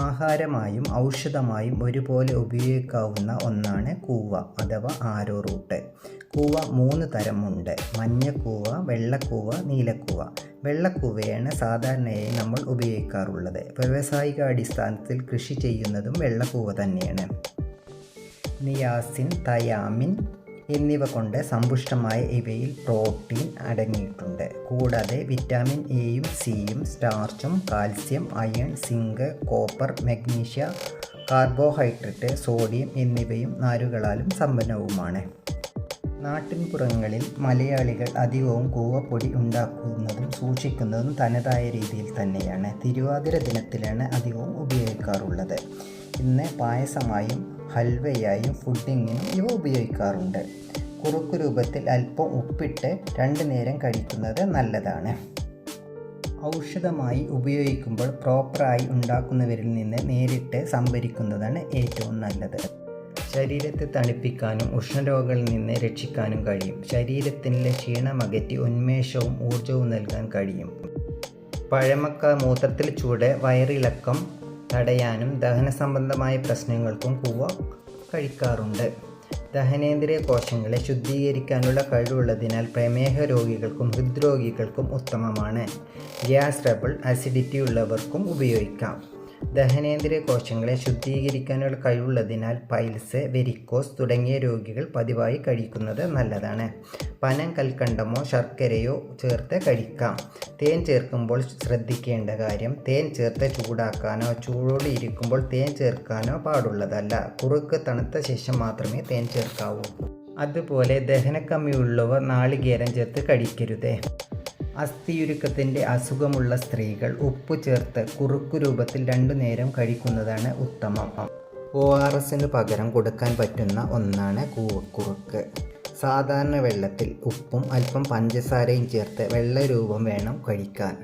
ആഹാരമായും ഔഷധമായും ഒരുപോലെ ഉപയോഗിക്കാവുന്ന ഒന്നാണ് കൂവ അഥവാ ആരോ റൂട്ട്. കൂവ മൂന്ന് തരമുണ്ട്. മഞ്ഞക്കൂവ വെള്ളക്കൂവ നീലക്കൂവ. വെള്ളക്കൂവയാണ് സാധാരണയായി നമ്മൾ ഉപയോഗിക്കാറുള്ളത്. വ്യാവസായിക അടിസ്ഥാനത്തിൽ കൃഷി ചെയ്യുന്നതും വെള്ളക്കൂവ തന്നെയാണ്. നിയാസിൻ തയാമിൻ എന്നിവ കൊണ്ട് സമ്പുഷ്ടമായ ഇവയിൽ പ്രോട്ടീൻ അടങ്ങിയിട്ടുണ്ട്. കൂടാതെ വിറ്റാമിൻ എയും സിയും സ്റ്റാർച്ചും calcium iron zinc copper magnesium carbohydrate sodium എന്നിവയും നാരുകളാലും സമ്പന്നവുമാണ്. നാട്ടിൻപുറങ്ങളിൽ മലയാളികൾ അധികവും കൂവപ്പൊടി ഉണ്ടാക്കുന്നതും സൂക്ഷിക്കുന്നതും തനതായ രീതിയിൽ തന്നെയാണ്. തിരുവാതിര ദിനത്തിലാണ് അധികവും ഉപയോഗിക്കാറുള്ളത്. ഇന്ന് പായസമായും ഹൽവയായും ഫുഡിങ്ങിനും ഇവ ഉപയോഗിക്കാറുണ്ട്. കുറുക്കു രൂപത്തിൽ അല്പം ഉപ്പിട്ട് രണ്ട് നേരം കഴിക്കുന്നത് നല്ലതാണ്. ഔഷധമായി ഉപയോഗിക്കുമ്പോൾ പ്രോപ്പറായി ഉണ്ടാക്കുന്നവരിൽ നിന്ന് നേരിട്ട് സംഭരിക്കുന്നതാണ് ഏറ്റവും നല്ലത്. ശരീരത്തെ തണുപ്പിക്കാനും ഉഷ്ണരോഗങ്ങളിൽ നിന്ന് രക്ഷിക്കാനും കഴിയും. ശരീരത്തിലെ ക്ഷീണമകറ്റി ഉന്മേഷവും ഊർജവും നൽകാൻ കഴിയും. പഴമക്ക മൂത്രത്തിൽ ചൂട് വയറിളക്കം തടയാനും ദഹന സംബന്ധമായ പ്രശ്നങ്ങൾക്കും കൂവ കഴിക്കാറുണ്ട്. ദഹനേന്ദ്രിയ കോശങ്ങളെ ശുദ്ധീകരിക്കാനുള്ള കഴിവുള്ളതിനാൽ പ്രമേഹ രോഗികൾക്കും ഹൃദ്രോഗികൾക്കും ഉത്തമമാണ്. ഗ്യാസ് ട്രബിൾ അസിഡിറ്റി ഉള്ളവർക്കും ഉപയോഗിക്കാം. ദഹനേന്ദ്രിയ കോശങ്ങളെ ശുദ്ധീകരിക്കാനുള്ള കഴിവുള്ളതിനാൽ പൈൽസ് വെരിക്കോസ് തുടങ്ങിയ രോഗികൾ പതിവായി കഴിക്കുന്നത് നല്ലതാണ്. പനം കൽക്കണ്ടമോ ശർക്കരയോ ചേർത്ത് കഴിക്കാം. തേൻ ചേർക്കുമ്പോൾ ശ്രദ്ധിക്കേണ്ട കാര്യം തേൻ ചേർത്ത് ചൂടാക്കാനോ ചൂടോട് ഇരിക്കുമ്പോൾ തേൻ ചേർക്കാനോ പാടുള്ളതല്ല. കുറുക്ക് തണുത്ത ശേഷം മാത്രമേ തേൻ ചേർക്കാവൂ. അതുപോലെ ദഹനക്കമ്മിയുള്ളവർ നാളികേരം ചേർത്ത് കഴിക്കരുത്. അസ്ഥിയുരുക്കത്തിന്റെ അസുഖമുള്ള സ്ത്രീകൾ ഉപ്പ് ചേർത്ത് കുറുക്കു രൂപത്തിൽ രണ്ടു നേരം കഴിക്കുന്നതാണ് ഉത്തമം. ഒ ആർ എസിന് പകരം കൊടുക്കാൻ പറ്റുന്ന ഒന്നാണ് കൂവക്കുറുക്ക് സാധാരണ വെള്ളത്തിൽ ഉപ്പും അല്പം പഞ്ചസാരയും ചേർത്ത് വെള്ള രൂപം വേണം കഴിക്കാൻ.